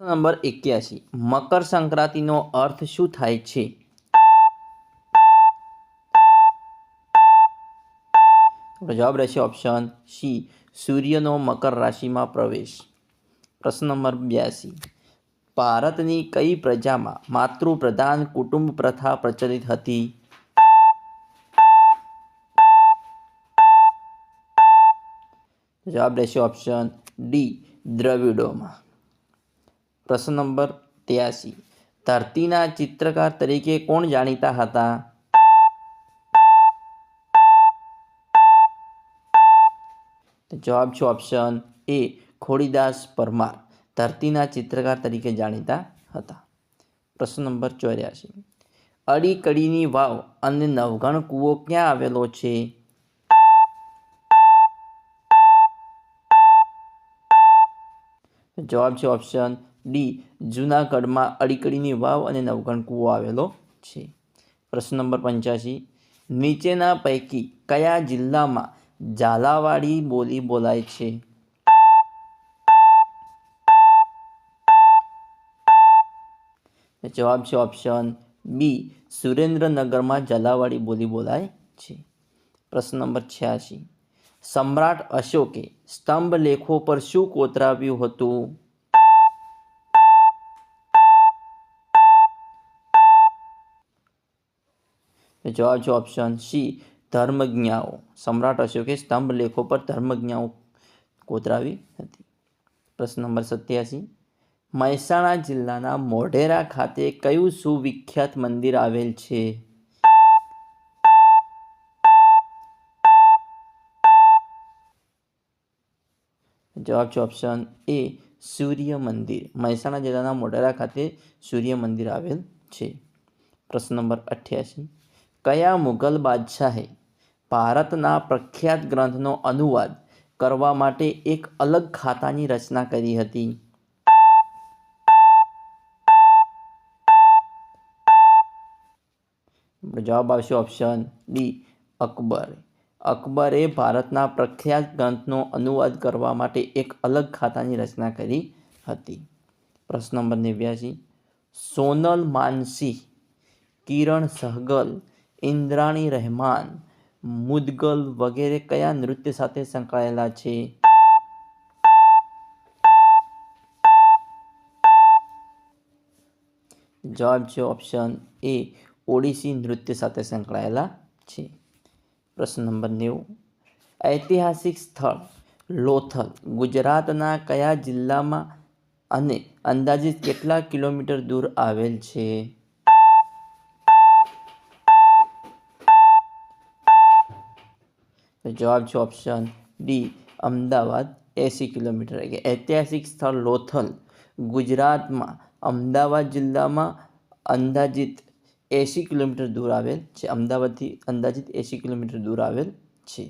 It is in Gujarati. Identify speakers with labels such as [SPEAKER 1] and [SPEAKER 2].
[SPEAKER 1] નંબર એક્યાસી. મકર સંક્રાંતિનો અર્થ શું થાય છે? જવાબ રહેશે ઓપ્શન સી સૂર્યનો મકર રાશિમાં પ્રવેશ. પ્રશ્ન નંબર બ્યાસી. ભારતની કઈ પ્રજામાં માતૃપ્રધાન કુટુંબ પ્રથા પ્રચલિત હતી? જવાબ રહેશે ઓપ્શન ડી દ્રવિડોમાં. પ્રશ્ન નંબર ત્યાસી. ધરતીના ચિત્રકાર તરીકે કોણ જાણીતા હતા? જવાબ છે ઓપ્શન એ ખોડીદાસ પરમાર. ધરતીના ચિત્રકાર તરીકે જાણીતા હતા. પ્રશ્ન નંબર ચોર્યાસી. અડી કડીની વાવ અને નવઘણ કૂવો ક્યાં આવેલો છે? જવાબ છે ઓપ્શન ડી જૂનાગઢમાં અડીકડીની વાવ અને નવઘણ કૂવો આવેલો છે. પ્રશ્ન નંબર પંચ્યાસી, નીચેના પૈકી કયા જિલ્લામાં ઝાલાવાડી બોલી બોલાય છે? જવાબ છે ઓપ્શન બી, સુરેન્દ્રનગરમાં ઝાલાવાડી બોલી બોલાય છે. પ્રશ્ન નંબર છ્યાસી, સમ્રાટ અશોકે સ્તંભ લેખો પર શું કોતરાવ્યું હતું? જવાબ છે ઓપ્શન સી ધર્મજ્ઞાઓ. સમ્રાટ અશોકે સ્તંભ લેખો પર ધર્મજ્ઞાઓ કોતરાવી હતી. પ્રશ્ન નંબર સત્યાસી. મહેસાણા જિલ્લાના મોઢેરા ખાતે કયું સુવિખ્યાત મંદિર આવેલ છે? જવાબ છે ઓપ્શન એ સૂર્ય મંદિર. મહેસાણા જિલ્લાના મોઢેરા ખાતે સૂર્ય મંદિર આવેલ છે. પ્રશ્ન નંબર અઠ્યાસી. કયા મુઘલ બાદશાહે ભારતના પ્રખ્યાત ગ્રંથનો અનુવાદ કરવા માટે એક અલગ ખાતાની રચના કરી હતી? જવાબ આવશે ઓપ્શન ડી અકબર. અકબરે ભારતના પ્રખ્યાત ગ્રંથનો અનુવાદ કરવા માટે એક અલગ ખાતાની રચના કરી હતી. પ્રશ્ન નંબર નેવ્યાસી સોનલ માનસી કિરણ સહગલ ઇન્દ્રાણી રહેમાન, મુદગલ વગેરે કયા નૃત્ય સાથે સંકળાયેલા છે? જવાબ છે ઓપ્શન એ ઓડિસી નૃત્ય સાથે સંકળાયેલા છે. પ્રશ્ન નંબર નેવું. ઐતિહાસિક સ્થળ, લોથલ, ગુજરાતના કયા જિલ્લામાં અને અંદાજિત કેટલા કિલોમીટર દૂર આવેલ છે? તો જવાબ છે ઓપ્શન ડી અમદાવાદ, એંસી કિલોમીટર. એટલે ઐતિહાસિક સ્થળ લોથલ, ગુજરાતમાં, અમદાવાદ જિલ્લામાં અંદાજિત એંસી કિલોમીટર દૂર આવેલ છે. અમદાવાદથી અંદાજિત એંસી કિલોમીટર દૂર આવેલ છે.